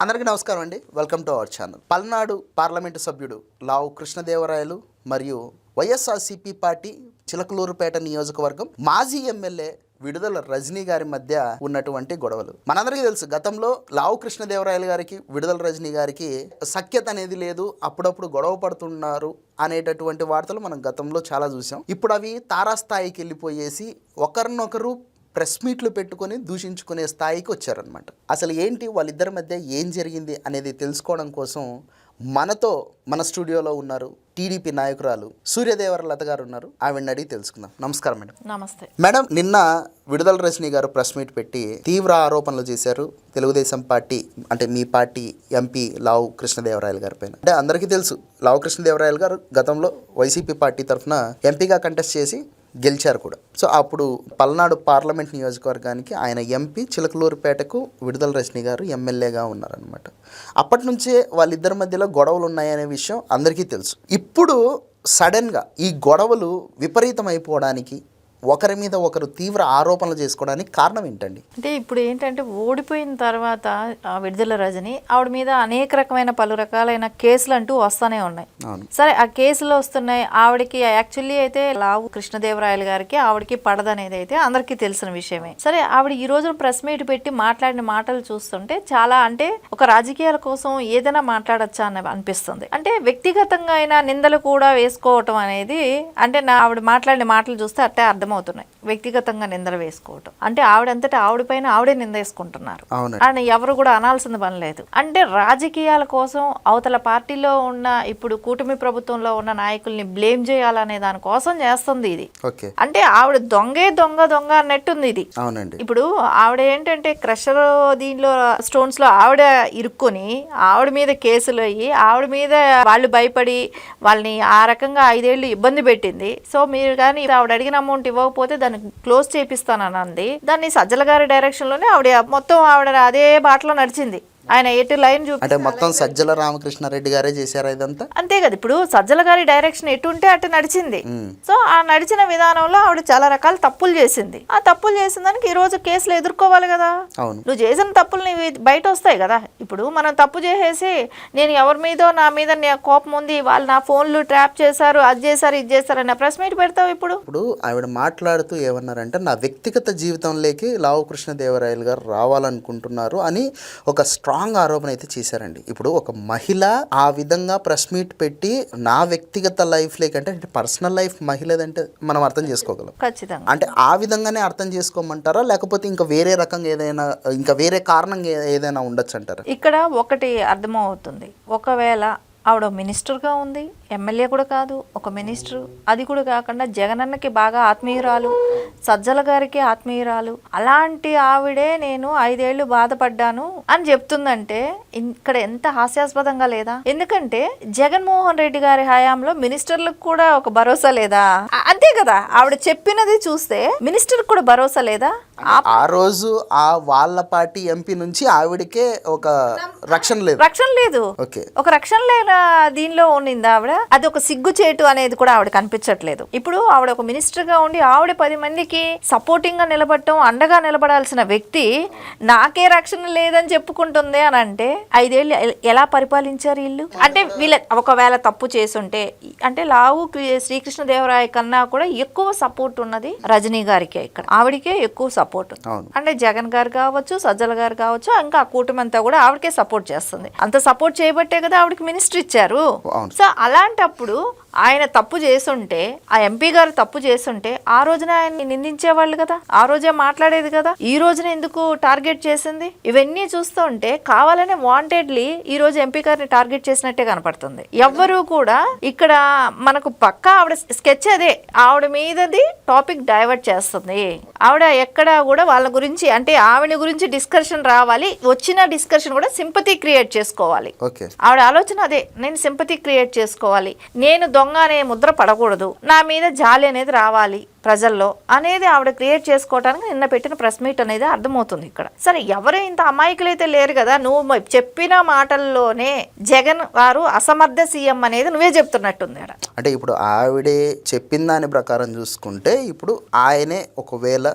అందరికీ నమస్కారం అండి. Welcome to our channel Palnadu parliament సభ్యుడు లావు కృష్ణదేవరాయలు మరియు వైఎస్ఆర్సీపీ పార్టీ చిలకలూరుపేట నియోజకవర్గం మాజీ ఎమ్మెల్యే విడుదల రజనీ గారి మధ్య ఉన్నటువంటి గొడవలు. మనందరికీ తెలుసు గతంలో లావు కృష్ణదేవరాయలు గారికి విడుదల రజనీ గారికి సఖ్యత అనేది లేదు. అప్పుడప్పుడు గొడవ పడుతున్నారు అనేటటువంటి వార్తలు మనం గతంలో చాలా చూసాం. ఇప్పుడు అవి తారాస్థాయికి వెళ్ళిపోయేసి ఒకరినొకరు ప్రెస్ మీట్లు పెట్టుకొని దూషించుకునే స్థాయికి వచ్చారనమాట అసలు ఏంటి వాళ్ళిద్దరి మధ్య ఏం జరిగింది అనేది తెలుసుకోవడం కోసం మనతో మన స్టూడియోలో ఉన్నారు టీడీపీ నాయకురాలు సూర్యదేవర లత గారు ఉన్నారు. ఆవిడని అడిగి తెలుసుకుందాం. నమస్కారం మేడం. నమస్తే. మేడం నిన్న విడుదల రజనీ గారు ప్రెస్ మీట్ పెట్టి తీవ్ర ఆరోపణలు చేశారు తెలుగుదేశం పార్టీ అంటే మీ పార్టీ ఎంపీ లావు కృష్ణదేవరాయలు గారి పైన. అంటే అందరికీ తెలుసు లావు కృష్ణదేవరాయలు గారు గతంలో వైసీపీ పార్టీ తరఫున ఎంపీగా కంటెస్ట్ చేసి గెలిచారు కూడా. సో అప్పుడు పల్నాడు పార్లమెంట్ నియోజకవర్గానికి ఆయన ఎంపీ చిలకలూరుపేటకు విడుదల రజనీ గారు ఎమ్మెల్యేగా ఉన్నారనమాట అప్పటి నుంచే వాళ్ళిద్దరి మధ్యలో గొడవలు ఉన్నాయనే విషయం అందరికీ తెలుసు. ఇప్పుడు సడన్గా ఈ గొడవలు విపరీతమైపోవడానికి ఒకరి మీద ఒకరు తీవ్ర ఆరోపణలు చేసుకోవడానికి కారణం ఏంటండి? అంటే ఇప్పుడు ఏంటంటే ఓడిపోయిన తర్వాత ఆ విడుదల రజని ఆవిడ మీద అనేక రకమైన పలు రకాలైన కేసులు అంటూ వస్తూనే ఉన్నాయి. సరే ఆ కేసులు వస్తున్నాయి. ఆవిడకి యాక్చువల్లీ అయితే లావు కృష్ణదేవరాయలు గారికి ఆవిడకి పడదనేది అయితే అందరికీ తెలిసిన విషయమే. సరే ఆవిడ ఈ రోజు ప్రెస్ మీట్ పెట్టి మాట్లాడిన మాటలు చూస్తుంటే చాలా అంటే ఒక రాజకీయాల కోసం ఏదైనా మాట్లాడచ్చా అని అనిపిస్తుంది. అంటే వ్యక్తిగతంగా అయినా నిందలు కూడా వేసుకోవటం అనేది అంటే నా ఆవిడ మాట్లాడిన మాటలు చూస్తే అట్టే అర్థమవుతున్నాయి వ్యక్తిగతంగా నిందలు వేసుకోవటం. అంటే ఆవిడంతటా ఆవిడ పైన ఆవిడే నింద వేసుకుంటున్నారు. అవునండి. అని ఎవరు కూడా అనాల్సిన పని లేదు. అంటే రాజకీయాల కోసం అవతల పార్టీలో ఉన్న ఇప్పుడు కూటమి ప్రభుత్వంలో ఉన్న నాయకుల్ని బ్లేమ్ చేయాలనే దానికోసం చేస్తుంది ఇది. అంటే ఆవిడ దొంగే దొంగ దొంగ అన్నట్టుంది ఇది. అవునండి. ఇప్పుడు ఆవిడ ఏంటంటే క్రషర్ దీనిలో స్టోన్స్లో ఆవిడ ఇరుక్కొని ఆవిడ మీద కేసులు అయ్యి ఆవిడ మీద వాళ్ళు భయపడి వాళ్ళని ఆ రకంగా ఐదేళ్ళు ఇబ్బంది పెట్టింది. సో మీరు కానీ ఆవిడ అడిగిన అమౌంట్ ఇవ్వకపోతే దాన్ని క్లోజ్ చేపిస్తానని అంది. దాన్ని సజ్జల గారి డైరెక్షన్లోనే ఆవిడ మొత్తం ఆవిడ అదే బాటలో నడిచింది. ఆయన ఎటు లైన్ చూపి అంటే మొత్తం సజ్జల రామకృష్ణారెడ్డి గారే చేశారా ఇదంతా? అంతే కదా ఇప్పుడు సజ్జల గారి డైరెక్షన్ ఎటు ఉంటే అటు నడిచింది. సో ఆ నడిచిన విధానంలో ఆవిడ చాలా రకాల తప్పులు చేసింది. ఆ తప్పులు చేసిన దానికి ఈ రోజు కేసులు ఎదుర్కోవాలి కదా. అవును. నువ్వు చేసిన తప్పులు నీవి బయట వస్తాయి కదా. ఇప్పుడు మనం తప్పు చేసేసి నేను ఎవరి మీదో నా మీద కోపం ఉంది వాళ్ళు నా ఫోన్లు ట్రాప్ చేశారు అది చేశారు ఇది చేశారు అని ప్రెస్ మీట్ పెడతావు ఇప్పుడు? ఇప్పుడు ఆవిడ మాట్లాడుతూ ఏమన్నారంటే నా వ్యక్తిగత జీవితంలోకి లావు కృష్ణదేవరాయలు గారు రావాలనుకుంటున్నారు అని ఒక స్ట్రాంగ్ ఆరోపణ అయితే చేశారండి. ఇప్పుడు ఒక మహిళ ఆ విధంగా ప్రెస్ మీట్ పెట్టి నా వ్యక్తిగత లైఫ్ లేకంటే అంటే పర్సనల్ లైఫ్ మహిళదంటే మనం అర్థం చేసుకోగలం. ఖచ్చితంగా. అంటే ఆ విధంగానే అర్థం చేసుకోమంటారా? లేకపోతే ఇంకా వేరే రకంగా ఏదైనా ఇంకా వేరే కారణం ఏదైనా ఉండొచ్చు అంటారా ఇక్కడ ఒకటి అర్థమవుతుంది. ఒకవేళ ఆవిడ మినిస్టర్గా ఉంది ఎమ్మెల్యే కూడా కాదు ఒక మినిస్టర్. అది కూడా కాకుండా జగనన్నకి బాగా ఆత్మీయురాలు సజ్జల గారికి ఆత్మీయురాలు. అలాంటి ఆవిడే నేను ఐదేళ్ళు బాధపడ్డాను అని చెప్తుందంటే ఇక్కడ ఎంత హాస్యాస్పదంగా లేదా? ఎందుకంటే జగన్మోహన్ రెడ్డి గారి హయాంలో మినిస్టర్లకు కూడా ఒక భరోసా లేదా? అంతే కదా. ఆవిడ చెప్పినది చూస్తే మినిస్టర్ కూడా భరోసా లేదా? ఆ రోజు ఆ వాళ్ళ పార్టీ ఎంపీ నుంచి ఆవిడకే ఒక రక్షణ లేదు. రక్షణ లేదు. ఒక రక్షణ లేని దీనిలో ఉండింది ఆవిడ? అది ఒక సిగ్గుచేటు అనేది కూడా ఆవిడ కనిపించట్లేదు. ఇప్పుడు ఆవిడ ఒక మినిస్టర్గా ఉండి ఆవిడ పది మందికి సపోర్టింగ్గా నిలబడటం అండగా నిలబడాల్సిన వ్యక్తి నాకే రక్షణ లేదని చెప్పుకుంటుంది అని అంటే ఐదేళ్ళు ఎలా పరిపాలించారు వీళ్ళు? అంటే వీళ్ళ ఒకవేళ తప్పు చేసుంటే అంటే లావు శ్రీకృష్ణదేవరాయ కన్నా కూడా ఎక్కువ సపోర్ట్ ఉన్నది రజనీ గారికే ఇక్కడ. ఆవిడకే ఎక్కువ సపోర్ట్ అంటే జగన్ గారు కావచ్చు సజ్జల గారు కావచ్చు ఇంకా ఆ కూటమి అంతా కూడా ఆవిడకే సపోర్ట్ చేస్తుంది. అంత సపోర్ట్ చేయబట్టే కదా ఆవిడకి మినిస్టర్ ఇచ్చారు. సో అలాంటప్పుడు ఆయన తప్పు చేసుంటే ఆ ఎంపీ గారు తప్పు చేసుంటే ఆ రోజున ఆయన్ని నిందించేవాళ్ళు కదా? ఆ రోజే మాట్లాడేది కదా? ఈ రోజున ఎందుకు టార్గెట్ చేసింది? ఇవన్నీ చూస్తుంటే కావాలనే వాంటెడ్లీ ఈ రోజు ఎంపీ గారిని టార్గెట్ చేసినట్టే కనపడుతుంది. ఎవ్వరూ కూడా ఇక్కడ మనకు పక్క ఆవిడ స్కెచ్ అదే. ఆవిడ మీదది టాపిక్ డైవర్ట్ చేస్తుంది. ఆవిడ ఎక్కడ కూడా వాళ్ళ గురించి అంటే ఆవిడ గురించి డిస్కషన్ రావాలి. వచ్చిన డిస్కషన్ కూడా సింపతి క్రియేట్ చేసుకోవాలి. ఆవిడ ఆలోచన అదే. నేను సింపతి క్రియేట్ చేసుకోవాలి. నేను దొంగ అనే ముద్ర పడకూడదు. నా మీద జాలి అనేది రావాలి ప్రజల్లో అనేది ఆవిడ క్రియేట్ చేసుకోవడానికి నిన్న పెట్టిన ప్రెస్ మీట్ అనేది అర్థమవుతుంది ఇక్కడ. సరే ఎవరు ఇంత అమాయకులైతే లేరు కదా? నువ్వు చెప్పిన మాటల్లోనే జగన్ వారు అసమర్థ సీఎం అనేది నువ్వే చెప్తున్నట్టుంది ఆడ. అంటే ఇప్పుడు ఆవిడే చెప్పిన దాని ప్రకారం చూసుకుంటే ఇప్పుడు ఆయనే ఒకవేళ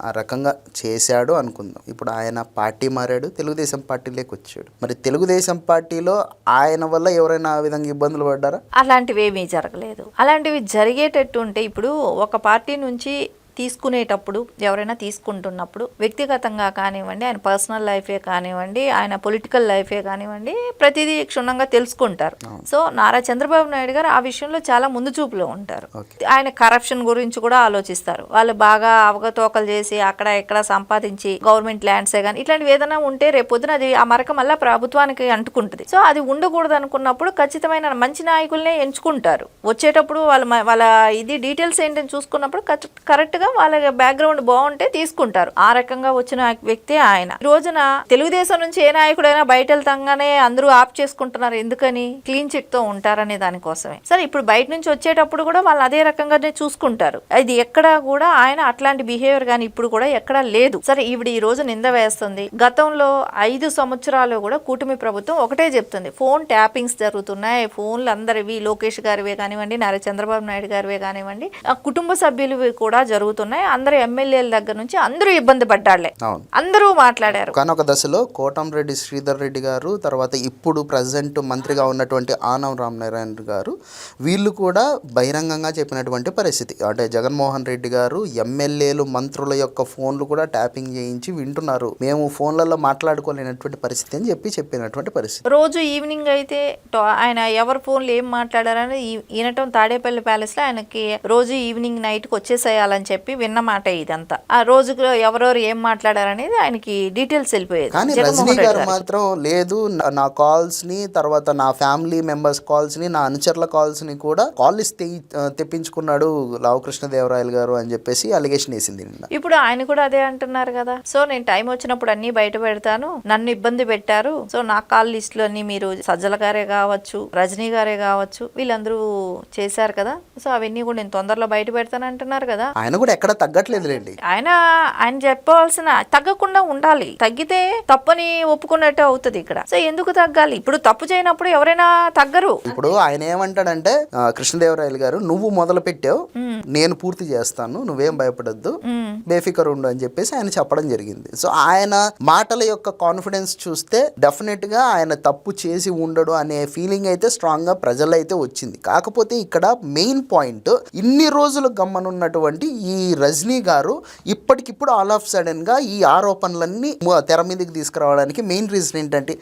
ఆ రకంగా చేశాడు అనుకుందాం. ఇప్పుడు ఆయన పార్టీ మారాడు తెలుగుదేశం పార్టీలోకి వచ్చాడు. మరి తెలుగుదేశం పార్టీలో ఆయన వల్ల ఎవరైనా ఆ విధంగా ఇబ్బందులు పడ్డారా? అలాంటివి ఏమీ జరగలేదు. అలాంటివి జరిగేటట్టు ఉంటే ఇప్పుడు ఒక పార్టీ నుంచి తీసుకునేటప్పుడు ఎవరైనా తీసుకుంటున్నప్పుడు వ్యక్తిగతంగా కానివ్వండి ఆయన పర్సనల్ లైఫే కానివ్వండి ఆయన పొలిటికల్ లైఫే కానివ్వండి ప్రతిదీ క్షుణ్ణంగా తెలుసుకుంటారు. సో నారా చంద్రబాబు నాయుడు గారు ఆ విషయంలో చాలా ముందు చూపులో ఉంటారు. ఆయన కరప్షన్ గురించి కూడా ఆలోచిస్తారు. వాళ్ళు బాగా అవకతవకలు చేసి అక్కడ ఇక్కడ సంపాదించి గవర్నమెంట్ ల్యాండ్సే కానీ ఇట్లాంటివి ఏదైనా ఉంటే రేపు పొద్దున అది ఆ మరక మళ్ళీ ప్రభుత్వానికి అంటుకుంటుంది. సో అది ఉండకూడదు అనుకున్నప్పుడు ఖచ్చితమైన మంచి నాయకులనే ఎంచుకుంటారు. వచ్చేటప్పుడు వాళ్ళ వాళ్ళ ఇది డీటెయిల్స్ ఏంటని చూసుకున్నప్పుడు కరెక్ట్ కూడా వాళ్ళ బ్యాక్గ్రౌండ్ బాగుంటే తీసుకుంటారు. ఆ రకంగా వచ్చిన వ్యక్తి ఆయన. ఈ రోజున తెలుగుదేశం నుంచి ఏ నాయకుడైనా బయట వెళ్తాగానే అందరూ ఆప్ చేసుకుంటున్నారు. ఎందుకని? క్లీన్ చిట్తో ఉంటారనే దానికోసమే సరే ఇప్పుడు బయట నుంచి వచ్చేటప్పుడు కూడా వాళ్ళు అదే రకంగానే చూసుకుంటారు. ఇది ఎక్కడ కూడా ఆయన అట్లాంటి బిహేవియర్ కానీ ఇప్పుడు కూడా ఎక్కడా లేదు. సరే ఈవిడ ఈ రోజు నింద వేస్తుంది. గతంలో ఐదు సంవత్సరాలు కూడా కూటమి ప్రభుత్వం ఒకటే చెప్తుంది. ఫోన్ ట్యాపింగ్స్ జరుగుతున్నాయి. ఫోన్లు అందరివి. లోకేష్ గారివే కానివ్వండి నారా చంద్రబాబు నాయుడు గారివే కానివ్వండి. ఆ కుటుంబ సభ్యులు కూడా జరుగుతున్నాయి. అందరు ఎమ్మెల్యేల దగ్గర నుంచి అందరూ ఇబ్బంది పడ్డాళ్ళే. అవును. అందరూ మాట్లాడారు. ఒకనొక దశలో కోటంరెడ్డి శ్రీధర్ రెడ్డి గారు తర్వాత ఇప్పుడు ప్రజెంట్ మంత్రిగా ఉన్నటువంటి ఆనం రామనారాయణ గారు వీళ్ళు కూడా బహిరంగంగా చెప్పినటువంటి పరిస్థితి. అంటే జగన్మోహన్ రెడ్డి గారు ఎమ్మెల్యేలు మంత్రుల యొక్క ఫోన్లు కూడా ట్యాపింగ్ చేయించి వింటున్నారు. మేము ఫోన్లలో మాట్లాడుకోలేనటువంటి పరిస్థితి అని చెప్పి చెప్పినటువంటి పరిస్థితి. రోజు ఈవినింగ్ అయితే ఆయన ఎవరి ఫోన్లు ఏం మాట్లాడారని ఈనటం తాడేపల్లి ప్యాలెస్లో ఆయనకి రోజు ఈవినింగ్ నైట్కి వచ్చేసేయాలని చెప్పి విన్న మాట ఇదంతా. ఆ రోజుకు ఎవరెవరు ఏం మాట్లాడారనేది ఆయనకి డీటెయిల్స్ వెళ్ళిపోయేది. కానీ రజనీ గారు. మాత్రం లేదు నా- కాల్స్ని తర్వాత నా ఫ్యామిలీ మెంబర్స్ కాల్స్ని నా అనుచరుల కాల్స్ని కూడా కాల్ ఇస్తే తెప్పించుకున్నాడు లావకృష్ణదేవరాయలు గారు అని చెప్పేసి అలిగేషన్ వేసింది ఇప్పుడు ఆయన కూడా అదే అంటున్నారు కదా. సో నేను టైం వచ్చినప్పుడు అన్ని బయట పెడతాను నన్ను ఇబ్బంది పెట్టారు. సో నా కాల్ లిస్ట్లో మీరు సజ్జల గారే కావచ్చు రజనీ గారే కావచ్చు వీళ్ళందరూ చేశారు కదా. సో అవన్నీ కూడా నేను తొందరలో బయట పెడతాను అంటున్నారు కదా. ఆయన కూడా ఎక్కడ తగ్గట్లేదులేండి. ఆయన ఆయన చెప్పవలసిన తగ్గకుండా ఉండాలి. తగ్గితే తప్పని ఒప్పుకున్నట్టు అవుతుంది ఇక్కడ. సో ఎందుకు తగ్గాలి? ఇప్పుడు తప్పు చేయనప్పుడు ఎవరైనా తగ్గరు. ఇప్పుడు ఆయన ఏమంటాడంటే కృష్ణదేవరాయలు గారు నువ్వు మొదలు పెట్టావు నేను పూర్తి చేస్తాను నువ్వేం భయపడద్దు. బేఫికర్ ఉండు అని చెప్పేసి ఆయన చెప్పడం జరిగింది. సో ఆయన మాటల యొక్క కాన్ఫిడెన్స్ చూస్తే డెఫినెట్గా ఆయన తప్పు చేసి ఉండడు అనే ఫీలింగ్ అయితే స్ట్రాంగ్గా ప్రజలైతే వచ్చింది. కాకపోతే ఇక్కడ మెయిన్ పాయింట్ ఇన్ని రోజులు గమ్మనున్నటువంటి ఈ ఈ రజనీ గారు ఇప్పటికిప్పుడు ఆల్ ఆఫ్ సడన్గా ఈ ఆరోపణలన్నీ తెర మీదకి తీసుకురావడానికి మెయిన్ రీజన్ ఏంటంటే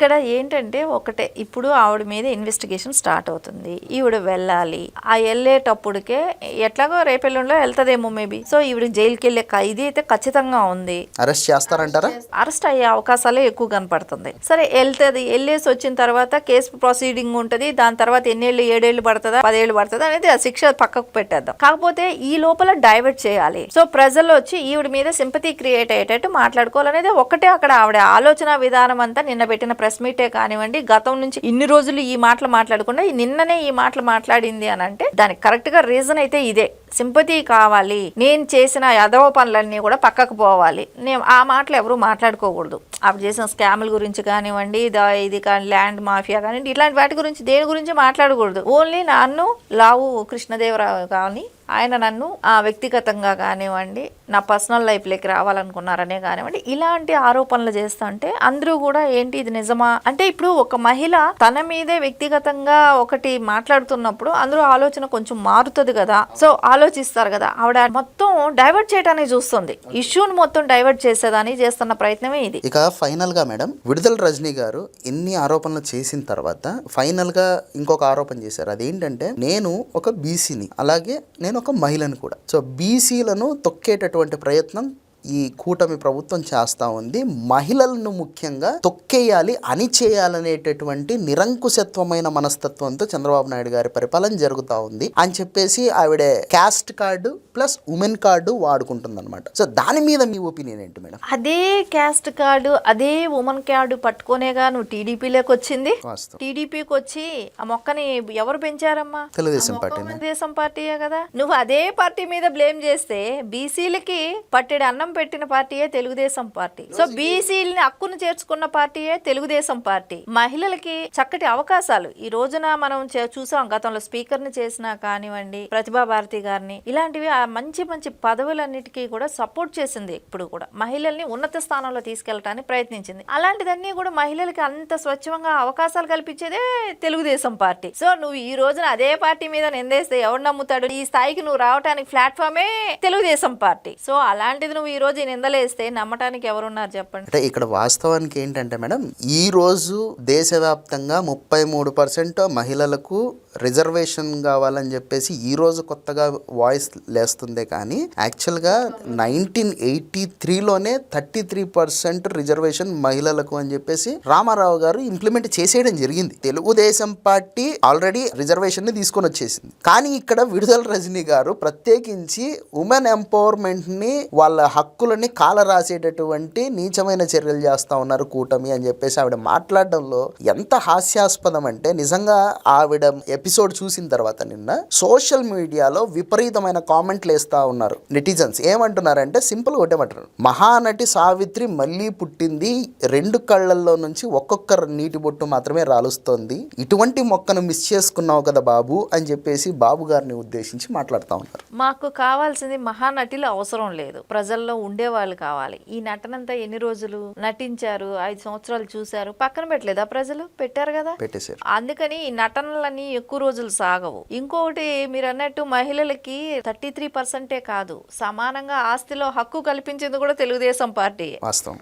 ఇక్కడ ఏంటంటే ఒకటే ఇప్పుడు ఆవిడ మీద ఇన్వెస్టిగేషన్ స్టార్ట్ అవుతుంది. ఈవిడ వెళ్ళాలి. ఆ వెళ్ళేటప్పుడుకే ఎట్లాగో రేపెల్లుండో వెళ్తదేమో మేబీ సో ఈవిడ జైలుకి వెళ్ళే ఇది అయితే ఖచ్చితంగా ఉంది. అరెస్ట్ చేస్తారంటారా? అరెస్ట్ అయ్యే అవకాశాలే ఎక్కువ కనపడుతుంది. సరే వెళ్తుంది. వెళ్ళేసి వచ్చిన తర్వాత కేసు ప్రొసీడింగ్ ఉంటుంది. దాని తర్వాత ఎన్నేళ్ళు ఏడేళ్ళు పడుతుందా పదేళ్ళు పడుతుందా అనేది ఆ శిక్ష పక్కకు పెట్టేద్దాం. కాకపోతే ఈ లోపల డైవర్ట్ చేయాలి. సో ప్రజలు వచ్చి ఈవిడ మీద సింపతి క్రియేట్ అయ్యేటట్టు మాట్లాడుకోవాలనేది ఒకటే అక్కడ ఆవిడ ఆలోచన విధానం అంతా నిన్న పెట్టిన ప్రెస్ మీటే కానివ్వండి గతం నుంచి ఇన్ని రోజులు ఈ మాటలు మాట్లాడకుండా నిన్ననే ఈ మాటలు మాట్లాడింది అని అంటే దానికి కరెక్ట్గా రీజన్ అయితే ఇదే. సింపతి కావాలి. నేను చేసిన యదవ పనులన్నీ కూడా పక్కకు పోవాలి. నేను ఆ మాటలు ఎవరు మాట్లాడుకోకూడదు. అప్పుడు చేసిన స్కాముల గురించి కానివ్వండి దా- ఇది కానీ ల్యాండ్ మాఫియా కానివ్వండి ఇట్లాంటి వాటి గురించి దేని గురించి మాట్లాడకూడదు. ఓన్లీ నన్ను లావు కృష్ణదేవరావు కానీ ఆయన నన్ను ఆ వ్యక్తిగతంగా కానివ్వండి నా పర్సనల్ లైఫ్లోకి రావాలనుకున్నారనే కానివ్వండి ఇలాంటి ఆరోపణలు చేస్తుంటే అందరూ కూడా ఏంటి ఇది నిజమా? అంటే ఇప్పుడు ఒక మహిళ తన మీదే వ్యక్తిగతంగా ఒకటి మాట్లాడుతున్నప్పుడు అందరూ ఆలోచన కొంచెం మారుతుంది కదా. సో ఆలోచిస్తారు కదా. ఆవిడ మొత్తం డైవర్ట్ చేయడానికి చూస్తుంది. ఇష్యూని మొత్తం డైవర్ట్ చేసేదాన్ని చేస్తున్న ప్రయత్నమే ఇది. ఇక ఫైనల్గా మేడం విడుదల రజనీ గారు ఎన్ని ఆరోపణలు చేసిన తర్వాత ఫైనల్గా ఇంకొక ఆరోపణ చేశారు. అదేంటంటే నేను ఒక బీసీని అలాగే నేను ఒక మహిళను కూడా. సో బీసీలను తొక్కేటటువంటి ప్రయత్నం ఈ కూటమి ప్రభుత్వం చేస్తా ఉంది. మహిళలను ముఖ్యంగా తొక్కేయాలి అణిచేయాలనేటటువంటి నిరంకుశత్వమైన మనస్తత్వంతో చంద్రబాబు నాయుడు గారి పరిపాలన జరుగుతూ ఉంది అని చెప్పేసి ఆవిడ caste card plus women card వాడుకుంటుంది so దాని మీద మీ ఒపీనియన్ ఏంటి మేడం? అదే క్యాస్ట్ కార్డు అదే ఉమెన్ కార్డు పట్టుకోనేగా నువ్వు టీడీపీలోకి వచ్చింది. టీడీపీకి వచ్చి ఆ మొక్కని ఎవరు పెంచారమ్మా? తెలుగుదేశం పార్టీ తెలుగుదేశం పార్టీయే కదా. నువ్వు అదే పార్టీ మీద బ్లేమ్ చేస్తే బీసీలకి పట్టెడు అన్నం అన్నం పెట్టిన పార్టీయే తెలుగుదేశం పార్టీ. సో బీసీలని హక్కును చేర్చుకున్న పార్టీయే తెలుగుదేశం పార్టీ. మహిళలకి చక్కటి అవకాశాలు. ఈ రోజున మనం చూసాం గతంలో స్పీకర్ని చేసినా కానివ్వండి ప్రతిభా భారతి గారిని. ఇలాంటివి ఆ మంచి మంచి పదవులన్నిటికీ కూడా సపోర్ట్ చేసింది ఇప్పుడు కూడా. మహిళల్ని ఉన్నత స్థానంలో తీసుకెళ్ళటానికి ప్రయత్నించింది. అలాంటిదన్నీ కూడా మహిళలకి అంత స్వచ్ఛంగా అవకాశాలు కల్పించేదే తెలుగుదేశం పార్టీ. సో నువ్వు ఈ రోజున అదే పార్టీ మీద నిందేస్తే ఎవడు నమ్ముతాడు? ఈ స్థాయికి నువ్వు రావడానికి ప్లాట్ఫామే తెలుగుదేశం పార్టీ. సో అలాంటిది నువ్వు ఈ రోజు ఈ నిందలేస్తే నమ్మటానికి ఎవరున్నారు చెప్పండి. అంటే ఇక్కడ వాస్తవానికి ఏంటంటే మేడం ఈ రోజు దేశవ్యాప్తంగా ముప్పై మూడు పర్సెంట్ మహిళలకు రిజర్వేషన్ కావాలని చెప్పేసి ఈ రోజు కొత్తగా వాయిస్ లేస్తుందే కానీ యాక్చువల్గా నైన్టీన్ ఎయిటీ త్రీలోనే థర్టీ త్రీ పర్సెంట్ రిజర్వేషన్ మహిళలకు అని చెప్పేసి రామారావు గారు ఇంప్లిమెంట్ చేసేయడం జరిగింది. తెలుగుదేశం పార్టీ ఆల్రెడీ రిజర్వేషన్ని తీసుకొని వచ్చేసింది. కానీ ఇక్కడ విడుదల రజనీ గారు ప్రత్యేకించి ఉమెన్ ఎంపవర్మెంట్ని వాళ్ళ హక్కులని కాల రాసేటటువంటి నీచమైన చర్యలు చేస్తా ఉన్నారు కూటమి అని చెప్పేసి ఆవిడ మాట్లాడడంలో ఎంత హాస్యాస్పదం అంటే నిజంగా ఆవిడ ఎపిసోడ్ చూసిన తర్వాత నిన్న సోషల్ మీడియాలో విపరీతమైన కామెంట్లు వేస్తా ఉన్నారు నెటిజన్స్. ఏమంటున్నారంటే సింపుల్ ఒకటేమంటారు మహానటి సావిత్రి మళ్ళీ పుట్టింది రెండు కళ్ళల్లో నుంచి ఒక్కొక్క నీటి బొట్టు మాత్రమే రాలుస్తోంది. ఇటువంటి మొక్కను మిస్ చేసుకున్నావు కదా బాబు అని చెప్పేసి బాబు గారిని ఉద్దేశించి మాట్లాడుతూ ఉన్నారు. మాకు కావాల్సింది మహానటిలు అవసరం లేదు. ప్రజల్లో ఉండేవాళ్ళు కావాలి. ఈ నటనంతా ఎన్ని రోజులు? నటించారు ఐదు సంవత్సరాలు చూశారు. పక్కన పెట్టలేదా ప్రజలు? పెట్టారు కదా? పెట్టేశారు. అందుకని ఈ నటనలన్నీ ఎక్కువ రోజులు సాగవు. ఇంకొకటి మీరు అన్నట్టు మహిళలకి థర్టీ త్రీ పర్సెంటే కాదు సమానంగా ఆస్తిలో హక్కు కల్పించింది కూడా తెలుగుదేశం పార్టీ.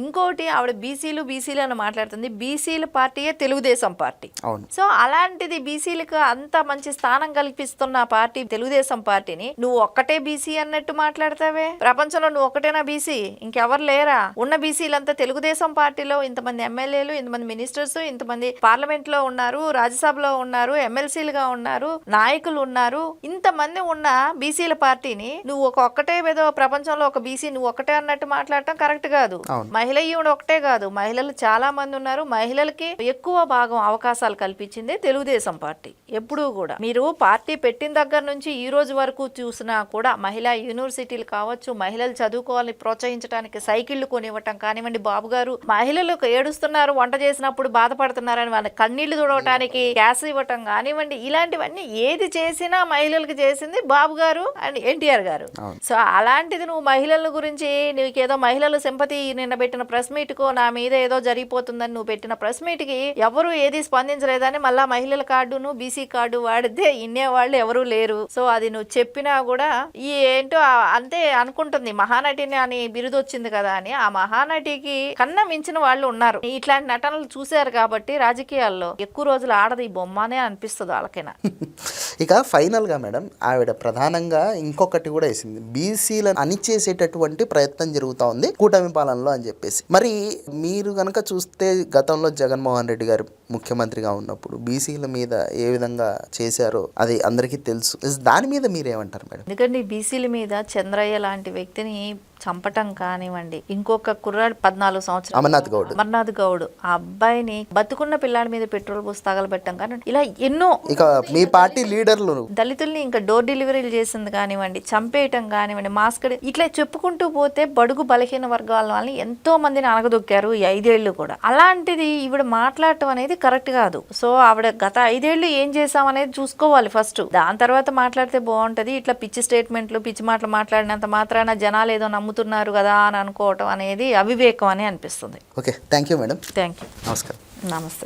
ఇంకోటి ఆవిడ బీసీలు బీసీలు అని మాట్లాడుతుంది. బీసీల పార్టీయే తెలుగుదేశం పార్టీ. సో అలాంటిది బీసీలకు అంత మంచి స్థానం కల్పిస్తున్న పార్టీ తెలుగుదేశం పార్టీని నువ్వు ఒక్కటే బీసీ అన్నట్టు మాట్లాడతావే? ప్రపంచంలో నువ్వు ఒక్కటేనా బీసీ? ఇంకెవరు లేరా? ఉన్న బీసీలంతా తెలుగుదేశం పార్టీలో ఇంతమంది ఎమ్మెల్యేలు ఇంతమంది మినిస్టర్స్ ఇంతమంది పార్లమెంట్లో ఉన్నారు రాజ్యసభలో ఉన్నారు ఎమ్మెల్సీలుగా ఉన్నారు నాయకులు ఉన్నారు. ఇంతమంది ఉన్న బీసీల పార్టీని నువ్వు ఒక ఒక్కటే ఏదో ప్రపంచంలో ఒక బీసీ నువ్వు ఒకటే అన్నట్టు మాట్లాడటం కరెక్ట్ కాదు. మహిళ ఈవిడ ఒకటే కాదు. మహిళలు చాలా మంది ఉన్నారు. మహిళలకి ఎక్కువ భాగం అవకాశాలు కల్పించింది తెలుగుదేశం పార్టీ. ఎప్పుడూ కూడా. మీరు పార్టీ పెట్టిన దగ్గర నుంచి ఈ రోజు వరకు చూసినా కూడా మహిళా యూనివర్సిటీలు కావచ్చు మహిళలు చదువుకోవాలని ప్రోత్సహించడానికి సైకిళ్ళు కొనివ్వటం కానివ్వండి బాబు గారు. మహిళలు ఏడుస్తున్నారు వంట చేసినప్పుడు బాధపడుతున్నారని వాళ్ళ కన్నీళ్ళు తుడవటానికి గ్యాస్ ఇవ్వటం కానివ్వండి ఇలాంటివన్నీ ఏది చేసినా మహిళలకు చేసింది బాబు గారు అండ్ ఎన్టీఆర్ గారు. సో అలాంటిది నువ్వు మహిళల గురించి నీకేదో మహిళలు సింపతి నిన్న పెట్టిన ప్రెస్ మీట్కో నా మీద ఏదో జరిగిపోతుందని నువ్వు పెట్టిన ప్రెస్ మీట్కి ఎవరు ఏది స్పందించలేదని మళ్ళా మహిళల కార్డును బీసీ కార్డు వాడితే ఇన్నే వాళ్ళు ఎవరు లేరు. సో అది నువ్వు చెప్పినా కూడా ఈ ఏంటో అంతే అనుకుంటుంది. మహానటిని అని బిరుదు వచ్చింది కదా అని ఆ మహానటికి కన్నా మించిన వాళ్ళు ఉన్నారు. ఇట్లాంటి నటనలు చూశారు కాబట్టి రాజకీయాల్లో ఎక్కువ రోజులు ఆడది ఈ బొమ్మనే అనిపిస్తుంది കിണർ ఇక ఫైనల్గా మేడం ఆవిడ ప్రధానంగా ఇంకొకటి కూడా వేసింది. బీసీలను అణిచేసేటటువంటి ప్రయత్నం జరుగుతూ ఉంది కూటమి పాలనలో అని చెప్పేసి. మరి మీరు కనుక చూస్తే గతంలో జగన్మోహన్ రెడ్డి గారు ముఖ్యమంత్రిగా ఉన్నప్పుడు బీసీల మీద ఏ విధంగా చేశారో అది అందరికీ తెలుసు. దాని మీద మీరేమంటారు మేడం? ఎందుకంటే బీసీల మీద చంద్రయ్య లాంటి వ్యక్తిని చంపటం కానివ్వండి ఇంకొక కుర్రాడు పద్నాలుగు సంవత్సరాలు. అమర్నాథ్ గౌడ్. అమర్నాథ్ గౌడ్. ఆ అబ్బాయిని బతుకున్న పిల్లాడి మీద పెట్రోల్ పోసి తగలబెట్టం కానీ ఇలా ఎన్నో ఇక మీ పార్టీ లీడర్లు దళితుల్ని ఇంకా డోర్ డెలివరీలు చేసింది కానివ్వండి చంపేయటం కానివ్వండి మాస్క్ ఇట్లా చెప్పుకుంటూ పోతే బడుగు బలహీన వర్గాల వాళ్ళని ఎంతో మందిని అనగదొక్కారు ఈ ఐదేళ్ళు కూడా. అలాంటిది ఈవిడ మాట్లాడటం అనేది కరెక్ట్ కాదు. సో ఆవిడ గత ఐదేళ్ళు ఏం చేసామనేది చూసుకోవాలి ఫస్ట్. దాని తర్వాత మాట్లాడితే బాగుంటది. ఇట్లా పిచ్చి స్టేట్మెంట్లు పిచ్చి మాటలు మాట్లాడినంత మాత్రాన జనాలు ఏదో నమ్ముతున్నారు కదా అని అనుకోవటం అనేది అవివేకం అని అనిపిస్తుంది. Okay thank you madam. Thank you నమస్కారం. నమస్తే.